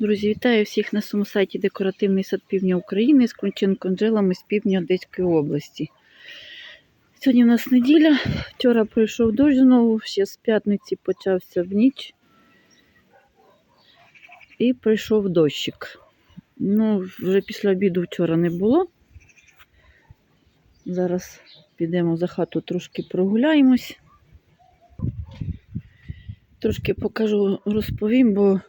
Друзі, вітаю всіх на своєму сайті Декоративний сад Півдня України з Кунченко Анджелами з півдня Одеської області. Сьогодні у нас неділя. Вчора пройшов дощ знову, ще з п'ятниці почався в ніч. І прийшов дощик. Ну, вже після обіду вчора не було. Зараз підемо за хату, трошки прогуляємось. Трошки покажу, розповім, бо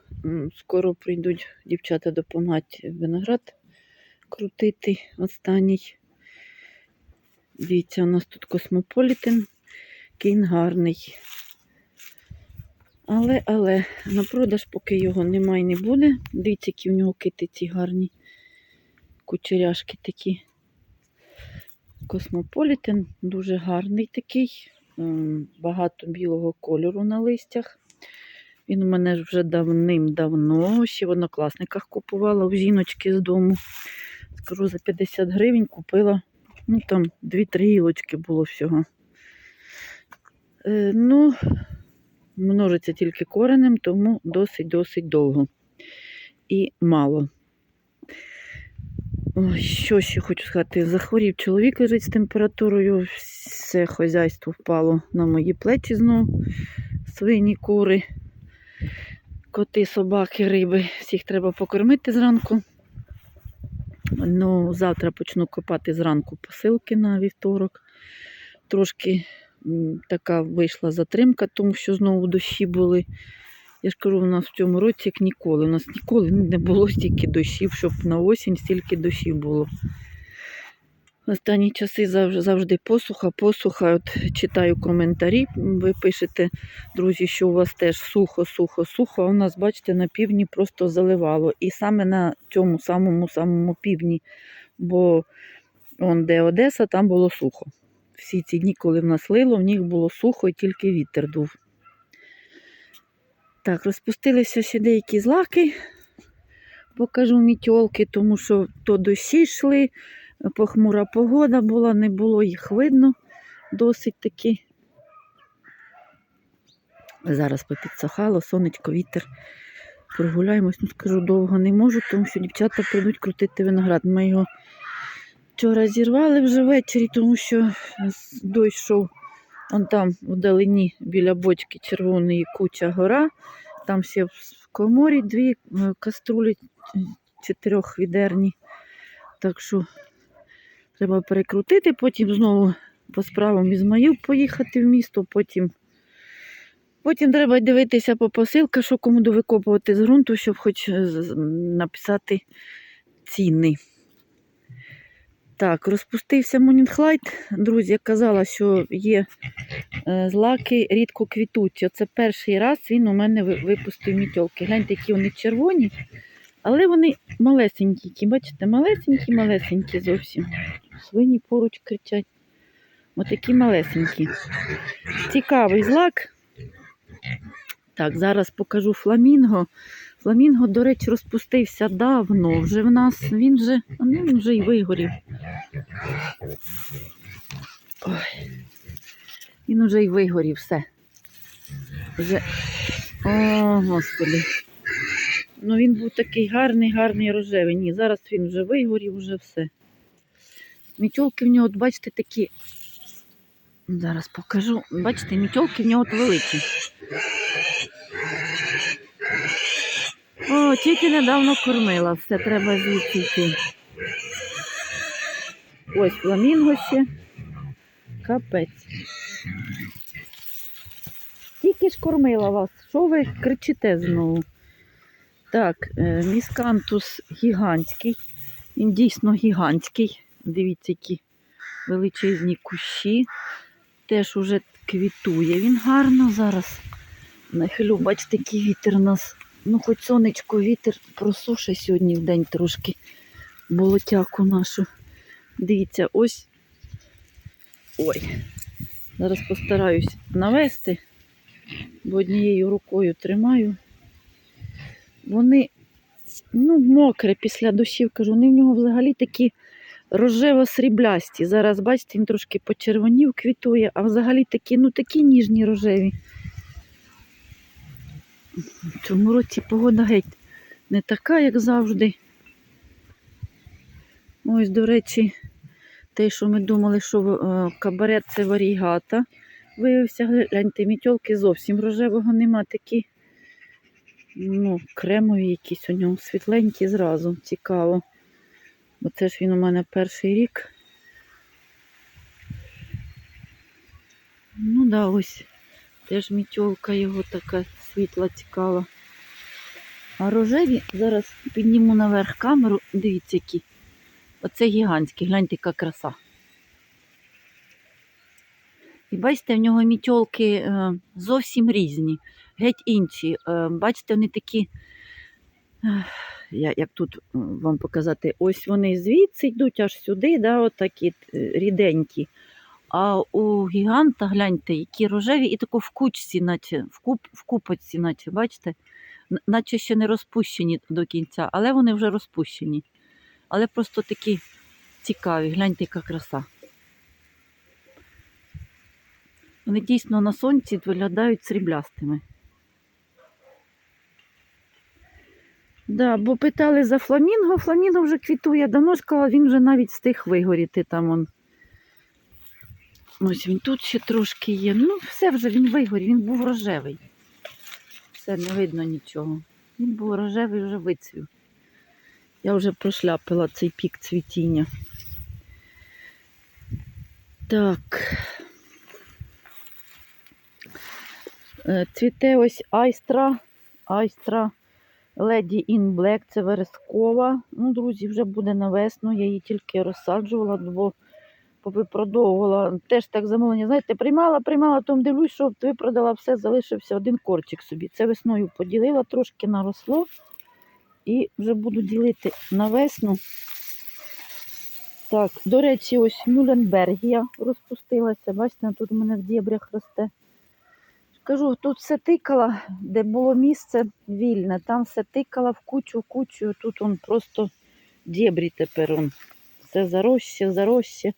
скоро прийдуть дівчата допомагати виноград крутити останній. Дивіться, у нас тут космополітен, кін гарний. Але, але, на продаж, поки його немає не буде. Дивіться, які в нього китиці гарні. Кучеряшки такі. Космополітен дуже гарний такий. Багато білого кольору на листях. Він у мене ж вже давним-давно, ще в однокласниках купувала в жіночки з дому. Скажу, за 50 гривень купила. Ну там 2-3 гілочки було всього. Е, ну, множиться тільки коренем, тому досить-досить довго. І мало. Ой, що ще хочу сказати? Захворів чоловік лежить з температурою, все хазяйство впало на мої плечі знову. Свині, кури, коти, собаки, риби. Всіх треба покормити зранку. Ну, завтра почну копати зранку посилки на вівторок. Трошки така вийшла затримка, тому що знову дощі були. Я ж кажу, у нас в цьому році як ніколи. У нас ніколи не було стільки дощів, щоб на осінь стільки дощів було. Останні часи завжди, посуха, посуха. От читаю коментарі. Ви пишете, друзі, що у вас теж сухо, сухо, сухо. А у нас, бачите, на півдні просто заливало. І саме на цьому самому самому півдні. Бо он, де Одеса, там було сухо. Всі ці дні, коли в нас лило, в них було сухо і тільки вітер дув. Так, розпустилися ще деякі злаки. Покажу мітьолки, тому що то дощі йшли, похмура погода була, не було їх видно досить таки. Зараз попідсохало, сонечко, вітер. Прогуляємось, ну скажу, довго не можу, тому що дівчата прийдуть крутити виноград. Ми його вчора зірвали вже ввечері, тому що дощ йшов он там вдалині біля бочки червоної куча гора. Там ще в коморі дві е, каструлі чотирьохвідерні. Так що треба перекрутити, потім знову по справам Ізмаїл поїхати в місто, потім, потім треба дивитися по посилках, що кому довикопувати з ґрунту, щоб хоч написати ціни. Так, розпустився Монінхлайт. Друзі, я казала, що є е, злаки рідко квітуть. Оце перший раз він у мене випустив мітьолки. Гляньте, які вони червоні, але вони малесенькі. Бачите, малесенькі, малесенькі зовсім. Свині поруч кричать. Отакі малесенькі. Цікавий злак. Так, зараз покажу фламінго. Фламінго, до речі, розпустився давно вже в нас. Він вже, ну, він вже й вигорів. Ой. Він уже й вигорів все. Вже... О, господи. Ну він був такий гарний, гарний рожевий. Ні, зараз він вже вигорів, вже все. Мітьолки в нього, бачите, такі. Зараз покажу. Бачите, мітьолки в нього от великі. О, тільки недавно кормила, все треба звідси. Ось фламінго. Капець. Тільки ж кормила вас. Що ви кричите знову? Так, е, міскантус гігантський. Він дійсно гігантський. Дивіться, які величезні кущі. Теж уже квітує він гарно зараз. Нахилю, бачите, який вітер у нас. Ну, хоч сонечко, вітер просуше сьогодні в день трошки болотяку нашу. Дивіться, ось. Ой. Зараз постараюсь навести, бо однією рукою тримаю. Вони, ну, мокре після дощів, кажу, вони в нього взагалі такі рожево-сріблясті. Зараз, бачите, він трошки почервонів, квітує, а взагалі такі, ну такі ніжні рожеві. В цьому році погода геть не така, як завжди. Ось, до речі, те, що ми думали, що е, кабарет це варігата. Виявився, гляньте, мітьолки зовсім рожевого нема. Такі ну, кремові якісь у нього, світленькі зразу. Цікаво. Бо це ж він у мене перший рік. Ну да, ось теж мітьолка його така світла, цікава. А рожеві зараз підніму наверх камеру. Дивіться, які. Оце гігантський, гляньте, яка краса. І бачите, в нього мітьолки е, зовсім різні, геть інші. Е, бачите, вони такі, я- як тут вам показати, ось вони звідси йдуть аж сюди, да, отакі е, ріденькі. А у гіганта, гляньте, які рожеві, і тако в кучці, наче, в, куп, в купочці, наче, бачите? Наче ще не розпущені до кінця, але вони вже розпущені. Але просто такі цікаві, гляньте, яка краса. Вони дійсно на сонці виглядають сріблястими. Да, бо питали за фламінго, фламінго вже квітує. Давно сказала, він вже навіть встиг вигоріти там он. Ось він тут ще трошки є. Ну, все вже він вигорів, він був рожевий. Все, не видно нічого. Він був рожевий, вже вицвів. Я вже прошляпила цей пік цвітіння. Так. Е, Цвіте ось айстра, айстра Lady in Black, це верескова. Ну, друзі, вже буде на весну. Я її тільки розсаджувала, бо випродовувала. Теж так замовлення, знаєте, приймала, приймала, тому дивлюсь, що випродала все, залишився один корчик собі. Це весною поділила, трошки наросло. І вже буду ділити на весну. Так, до речі, ось Мюленбергія розпустилася. Бачите, тут у мене в дібрях росте. Кажу, тут все тикала, де було місце вільне, там все тикала в кучу, кучу, Тут он просто дєбрі тепер. Он. Все заросше, заросше.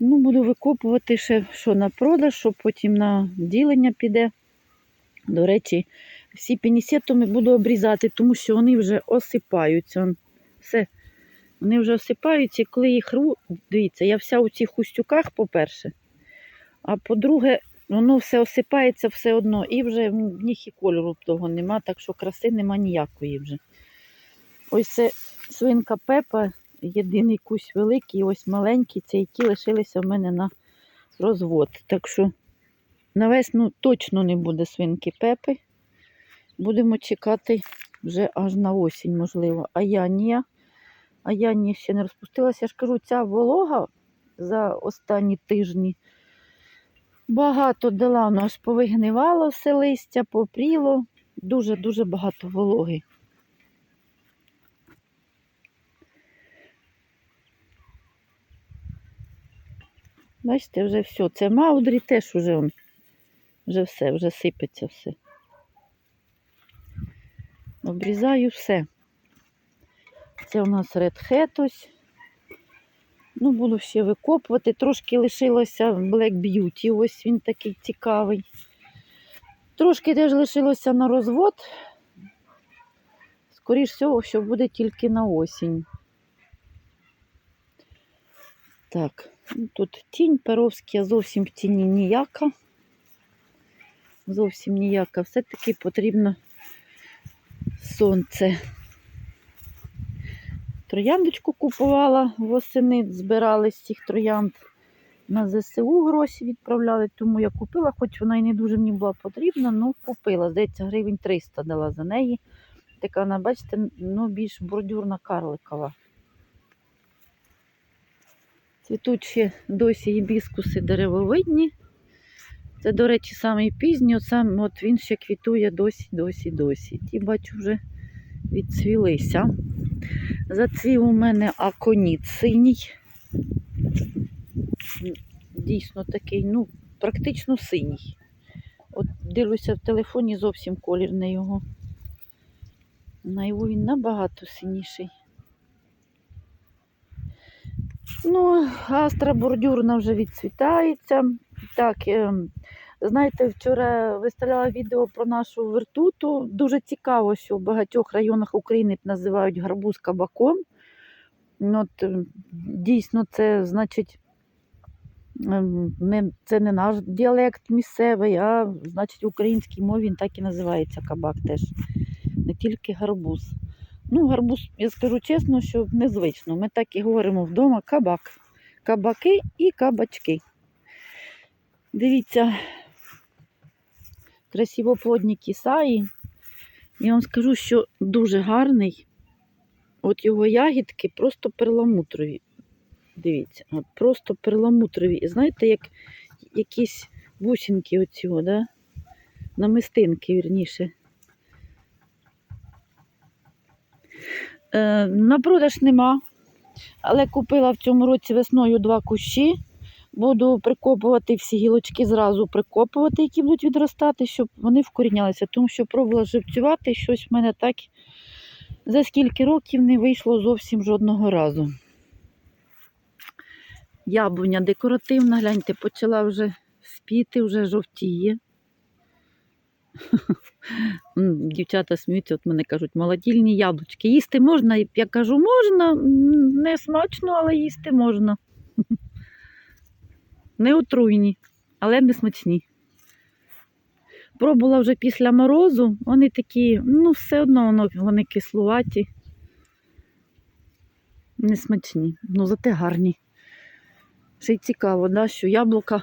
Ну, буду викопувати ще що на продаж, що потім на ділення піде. До речі, всі пінісетуми буду обрізати, тому що вони вже осипаються. Все. Вони вже осипаються, коли їх дивіться, я вся у цих хустюках, по-перше. А по-друге, воно все осипається все одно. І вже в них і кольору того нема, так що краси нема ніякої вже. Ось це свинка Пепа, єдиний кусь великий, ось маленький, це які лишилися в мене на розвод. Так що на весну точно не буде свинки Пепи. Будемо чекати вже аж на осінь, можливо. А Янія. А Янія ще не розпустилася. Я ж кажу, ця волога за останні тижні багато дала, воно аж повигнивало все листя, попріло. Дуже-дуже багато вологи. Бачите, вже все. Це маудрі теж уже, вже все, вже сипеться все. Обрізаю все. Це у нас Hat ось. Ну, буду ще викопувати. Трошки лишилося Black Beauty. Ось він такий цікавий. Трошки теж лишилося на розвод. Скоріш всього, що буде тільки на осінь. Так, ну, тут тінь Перовська зовсім в тіні ніяка. Зовсім ніяка. Все-таки потрібно сонце. Трояндочку купувала восени, збирали з цих троянд на ЗСУ гроші відправляли, тому я купила, хоч вона і не дуже мені була потрібна, ну купила. Здається, гривень 300 дала за неї. Така вона, бачите, ну більш бордюрна карликова. Цвітуть ще досі гібіскуси деревовидні. Це, до речі, самий пізній, от сам от він ще квітує досі, досі, досі. Ті, бачу, вже відцвілися. Зацвів у мене аконіт синій. Дійсно такий, ну, практично синій. От дивлюся в телефоні зовсім колір не його. Наяву він набагато синіший. Ну, астра бордюрна вже відцвітається. Так, е, Знаєте, вчора виставляла відео про нашу вертуту. Дуже цікаво, що в багатьох районах України називають гарбуз кабаком. Ну, От, ем, дійсно, це значить, ем, не, це не наш діалект місцевий, а значить в українській мові він так і називається кабак теж. Не тільки гарбуз. Ну, гарбуз, я скажу чесно, що незвично. Ми так і говоримо вдома кабак. Кабаки і кабачки. Дивіться, красивоплодні кісаї. Я вам скажу, що дуже гарний. От його ягідки просто перламутрові. Дивіться, от просто перламутрові. І знаєте, як якісь бусинки оцього, да? намистинки, вірніше. Е, на продаж нема, але купила в цьому році весною два кущі. Буду прикопувати всі гілочки зразу прикопувати, які будуть відростати, щоб вони вкорінялися. Тому що пробувала живцювати, щось в мене так за скільки років не вийшло зовсім жодного разу. Яблуня декоративна, гляньте, почала вже спіти, вже жовтіє. Дівчата сміються, от мене кажуть, молодільні яблучки. Їсти можна? Я кажу, можна, не смачно, але їсти можна. Не отруйні, але не смачні. Пробувала вже після морозу, вони такі, ну, все одно вони кислуваті. Не смачні, ну зате гарні. Ще й цікаво, да, що яблука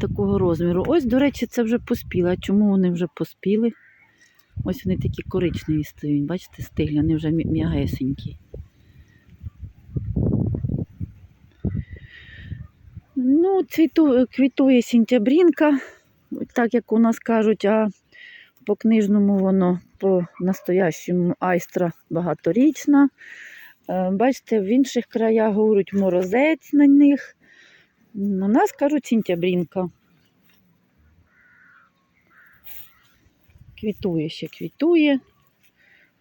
такого розміру. Ось, до речі, це вже поспіло. А чому вони вже поспіли? Ось вони такі коричневі стоять, бачите, стиглі, вони вже м'ягесенькі. Ну, цвіту, квітує сінтябрінка, так як у нас кажуть, а по книжному воно по настоящому айстра багаторічна. Е, Бачите, в інших краях говорять морозець на них. У нас кажуть сінтябрінка. Квітує ще квітує.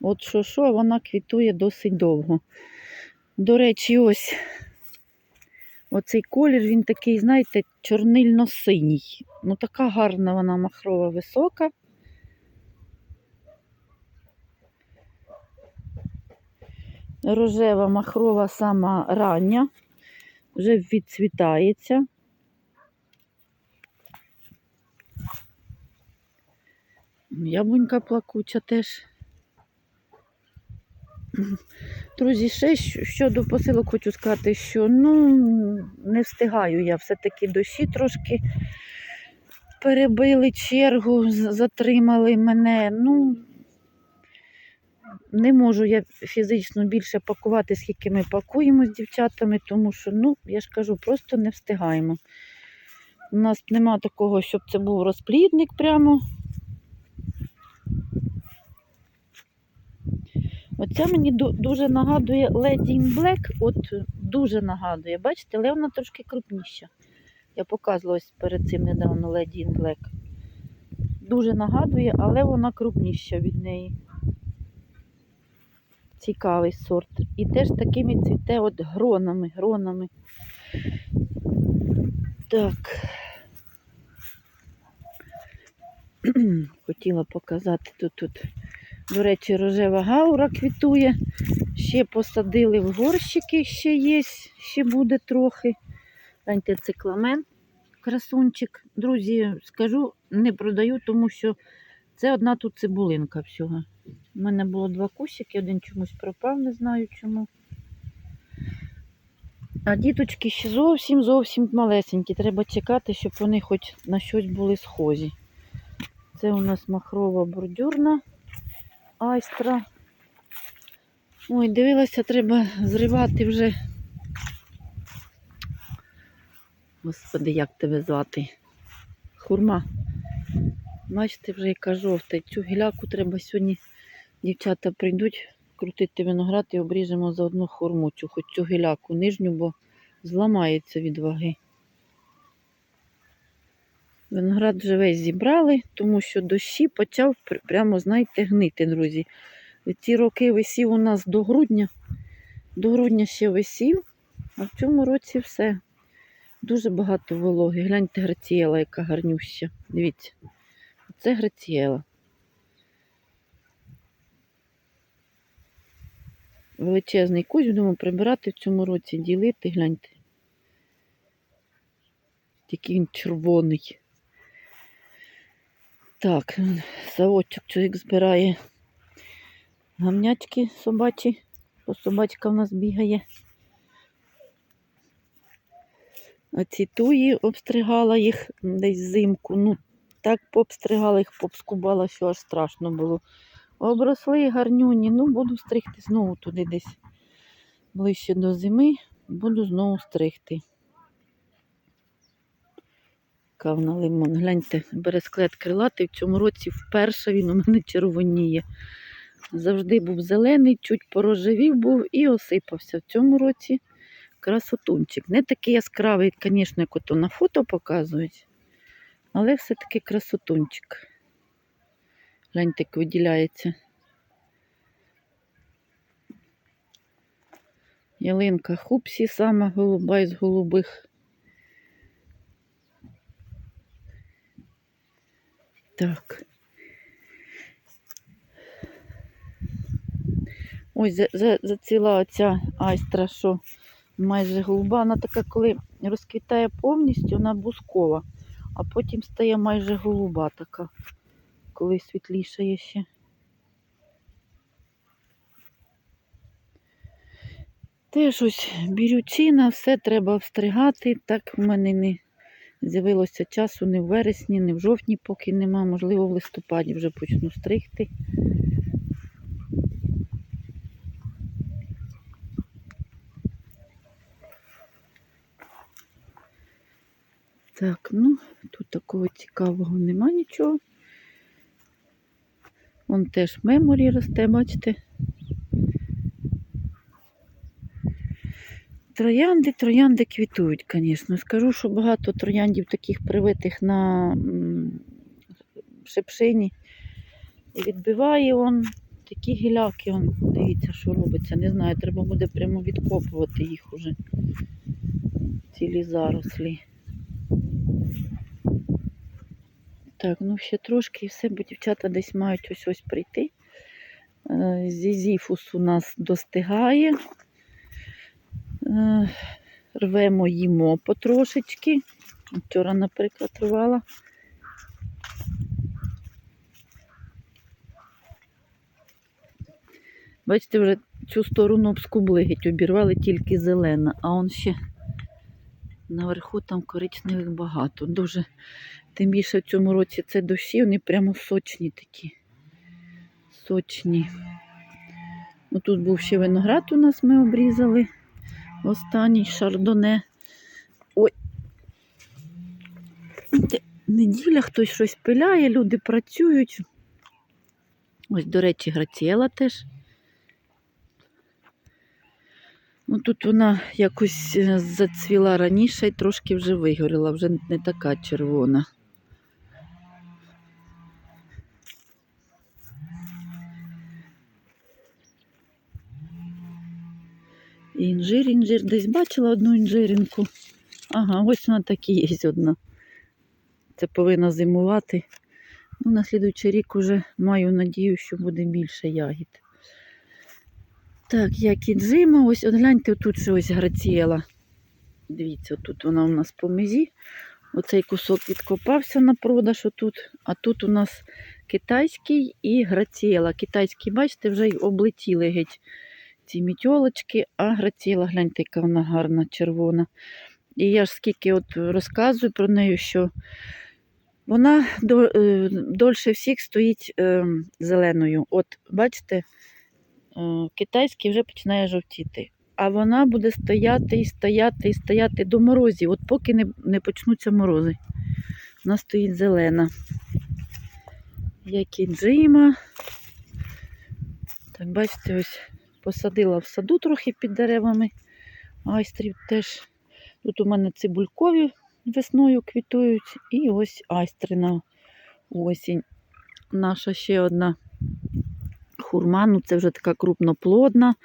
От що, що, вона квітує досить довго. До речі, ось оцей колір, він такий, знаєте, чорнильно-синій. Ну, така гарна вона махрова висока. Рожева махрова сама рання, вже відцвітається. Яблунька плакуча теж. Друзі, ще щодо посилок хочу сказати, що ну, не встигаю я. Все-таки дощі трошки перебили чергу, затримали мене. Ну, не можу я фізично більше пакувати, скільки ми пакуємо з дівчатами, тому що, ну, я ж кажу, просто не встигаємо. У нас нема такого, щоб це був розплідник прямо. Оця мені дуже нагадує Lady in Black, от дуже нагадує. Бачите, але вона трошки крупніша. Я показувала ось перед цим недавно Lady in Black. Дуже нагадує, але вона крупніша від неї. Цікавий сорт. І теж такими цвіте от гронами, гронами. Так. Хотіла показати тут, тут. До речі, рожева гаура квітує. Ще посадили в горщики, ще є, ще буде трохи. Гляньте, цикламен, красунчик. Друзі, скажу, не продаю, тому що це одна тут цибулинка всього. У мене було два кущики, один чомусь пропав, не знаю чому. А діточки ще зовсім зовсім малесенькі. Треба чекати, щоб вони хоч на щось були схожі. Це у нас махрова бордюрна айстра. Ой, дивилася, треба зривати вже. Господи, як тебе звати? Хурма. Бачите, вже яка жовта. Цю гіляку треба сьогодні, дівчата прийдуть крутити виноград і обріжемо за одну хурму, цю хоч цю гіляку нижню, бо зламається від ваги. Виноград вже весь зібрали, тому що дощі почав прямо, знаєте, гнити, друзі. Ці роки висів у нас до грудня. До грудня ще висів, а в цьому році все. Дуже багато вологи. Гляньте грацієла, яка гарнюща. Дивіться. Це грацієла. Величезний кущ будемо прибирати в цьому році, ділити, гляньте. Який він червоний. Так, савочок чоловік збирає гамнячки собачі, бо собачка в нас бігає. А ці туї обстригала їх десь взимку. Ну, так пообстригала їх, пообскубала, що аж страшно було. Обросли гарнюні, ну буду стригти знову туди десь ближче до зими. Буду знову стригти. Кавна лимон. Гляньте, бересклет крилатий. В цьому році вперше він у мене червоніє. Завжди був зелений, чуть порожевів був і осипався. В цьому році красотунчик. Не такий яскравий, звісно, як ото на фото показують, але все-таки красотунчик. Гляньте, як виділяється. Ялинка хупсі, сама голуба із голубих. Так. Ось за- за- зацвіла оця айстра, що майже голуба. Вона така, коли розквітає повністю, вона бускова, а потім стає майже голуба така, коли світлішає ще. Теж ось бірючина, все треба встригати. Так в мене не з'явилося часу ні в вересні, ні в жовтні, поки нема. Можливо, в листопаді вже почну стригти. Так, ну, тут такого цікавого нема нічого. Вон теж меморі росте, бачите. Троянди, троянди квітують, звісно. Скажу, що багато трояндів таких привитих на м, шипшині. І відбиває он такі гіляки, он, дивіться, що робиться. Не знаю, треба буде прямо відкопувати їх уже. Цілі зарослі. Так, ну ще трошки і все, бо дівчата десь мають ось ось прийти. Е, Зізіфус у нас достигає. Е, Рвемо їмо потрошечки. Вчора, наприклад, рвала. Бачите, вже цю сторону обскубли, геть обірвали тільки зелена, а он ще наверху там коричневих багато. Дуже Тим більше в цьому році це дощі, вони прямо сочні такі. Сочні. Ну, тут був ще виноград у нас ми обрізали. Останній шардоне. Ой. Неділя хтось щось пиляє, люди працюють. Ось, до речі, граціела теж. Ну, тут вона якось е, зацвіла раніше і трошки вже вигоріла, вже не така червона. Інжир, інжир. Десь бачила одну інжиринку. Ага, ось вона так і є одна. Це повинна зимувати. Ну, на слідуючий рік уже маю надію, що буде більше ягід. Так, як і джима, ось от гляньте, тут ще ось грацієла. Дивіться, тут вона у нас по мезі. Оцей кусок відкопався на продаж отут. А тут у нас китайський і грацієла. Китайський, бачите, вже й облетіли геть ці мітьолочки, а грацієла, гляньте, яка вона гарна, червона. І я ж скільки от розказую про неї, що вона е, дольше всіх стоїть е, зеленою. От, бачите, е, китайський вже починає жовтіти. А вона буде стояти і стояти і стояти до морозів, от поки не, не почнуться морози. Вона стоїть зелена. Як і джима. Так, бачите, ось посадила в саду трохи під деревами. Айстрів теж. Тут у мене цибулькові весною квітують. І ось айстри на осінь. Наша ще одна хурма, ну це вже така крупноплодна,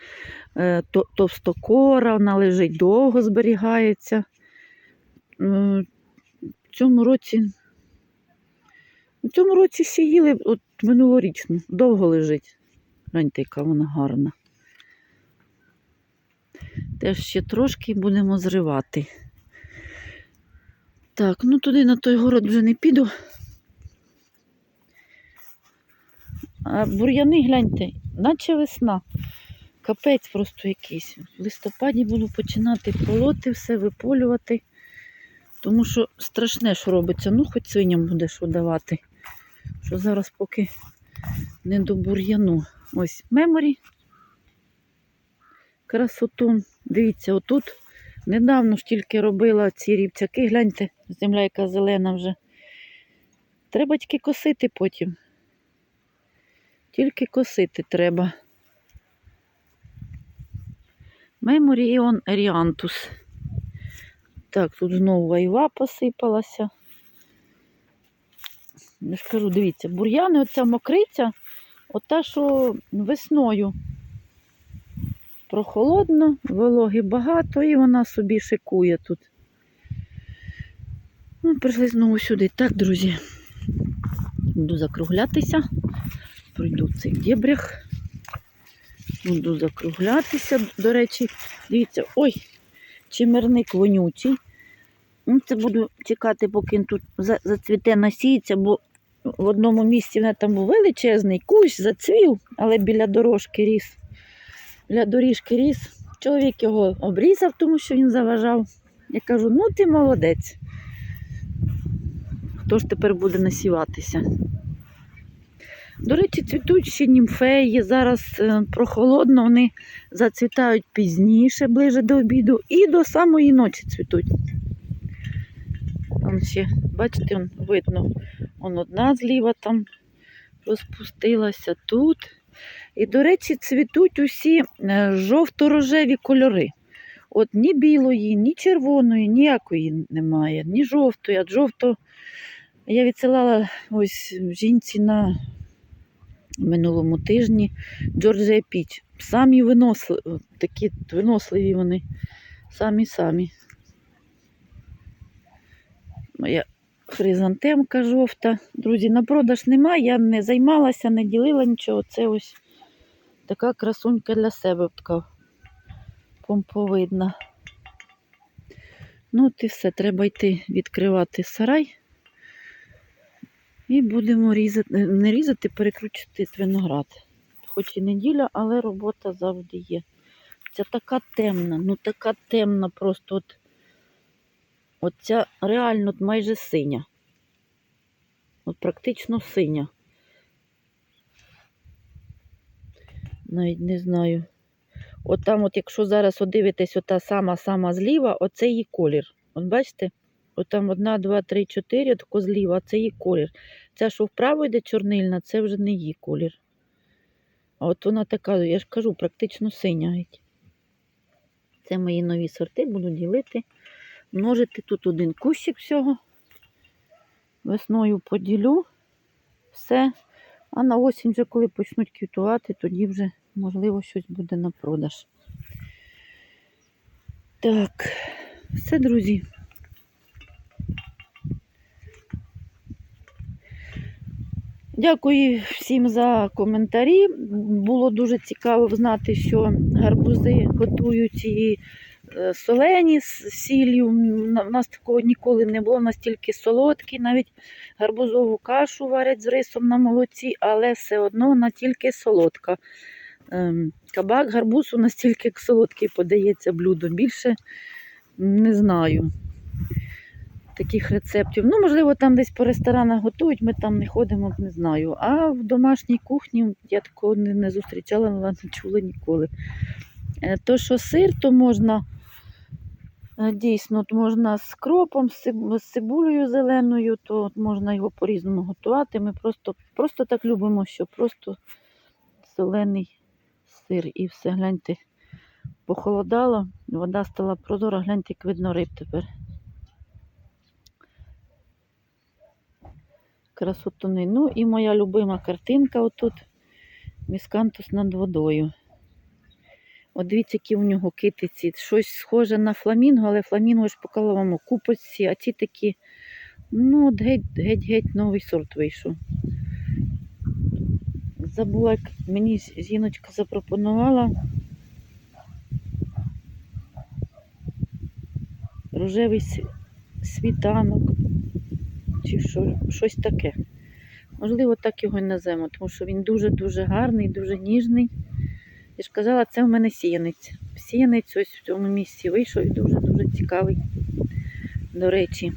е, товстокора, вона лежить довго, зберігається. е, в цьому році. У цьому році ще от минулорічну, довго лежить. Гляньте, яка вона гарна. Теж ще трошки будемо зривати. Так, ну туди на той город вже не піду. А бур'яни, гляньте, наче весна. Капець просто якийсь. В листопаді буду починати полоти, все виполювати. Тому що страшне, що робиться. Ну, хоч свиням буде що давати. Що зараз поки не до бур'яну. Ось меморі. Красоту. Дивіться, отут недавно ж тільки робила ці рівцяки. Гляньте, земля яка зелена вже. Треба тільки косити потім. Тільки косити треба. Меморіон Еріантус. Так, тут знову вайва посипалася. Я ж кажу, дивіться, бур'яни, оця мокриця, ота, що весною прохолодно, вологи багато, і вона собі шикує тут. Ну, прийшли знову сюди. Так, друзі, буду закруглятися, пройду в цей дєбрях. Буду закруглятися. До речі, дивіться, ой, чимерник вонючий. Ну, це буду чекати, поки він тут за- зацвіте насіється, бо в одному місці в мене там був величезний кущ, зацвів, але біля дорожки ріс. Біля доріжки ріс. Чоловік його обрізав, тому що він заважав. Я кажу, ну ти молодець. Хто ж тепер буде насіватися? До речі, цвітуть ще німфеї. Зараз е, прохолодно, вони зацвітають пізніше, ближе до обіду, і до самої ночі цвітуть. Там ще, бачите, видно, он одна зліва там розпустилася тут. І, до речі, цвітуть усі е, жовто-рожеві кольори. От ні білої, ні червоної, ніякої немає, ні жовтої, а жовто. Я відсилала ось жінці на минулому тижні Джорджія Піч. Самі виносливі, такі виносливі вони. Самі-самі. Моя хризантемка жовта. Друзі, на продаж немає, я не займалася, не ділила нічого. Це ось така красунька для себе така помповидна. Ну, от і все, треба йти відкривати сарай. І будемо різати, не різати, перекручувати виноград. Хоч і неділя, але робота завжди є. Ця така темна, ну така темна, просто от, от ця реально майже синя. От практично синя. Навіть не знаю. От там, от якщо зараз от дивитесь, ота сама-сама зліва, оце її колір. От бачите? От там одна, два, три, чотири, тако зліва, це її колір. Ця, що вправо йде чорнильна, це вже не її колір. А от вона така, я ж кажу, практично синя. Це мої нові сорти, буду ділити. Множити тут один кущик всього. Весною поділю все. А на осінь вже коли почнуть квітувати, тоді вже, можливо, щось буде на продаж. Так, все, друзі. Дякую всім за коментарі. Було дуже цікаво знати, що гарбузи готують і солені з сіллю. У нас такого ніколи не було, настільки солодкі, навіть гарбузову кашу варять з рисом на молоці, але все одно вона тільки солодка. Ем, Кабак гарбуз у нас тільки солодкий подається блюдо. Більше не знаю таких рецептів. Ну, можливо, там десь по ресторанах готують, ми там не ходимо, не знаю. А в домашній кухні я такого не, зустрічала, не чула ніколи. Е, То, що сир, то можна е, дійсно от можна з кропом, з циб- цибулею зеленою, то можна його по-різному готувати. Ми просто, просто так любимо, що просто солений сир і все. Гляньте, похолодало, вода стала прозора, гляньте, як видно риб тепер. красотуни. Ну і моя любима картинка отут. Міскантус над водою. От дивіться, які у нього китиці. Щось схоже на фламінго, але фламінго ж по коловому купочці, а ці такі, ну, от геть, геть, геть новий сорт вийшов. Забула, як мені жіночка запропонувала. Рожевий світанок. Чи що, щось таке. Можливо, так його і назвемо, тому що він дуже-дуже гарний, дуже ніжний. Я ж казала, це в мене сіянець. Сіянець ось в цьому місці вийшов і дуже-дуже цікавий. До речі,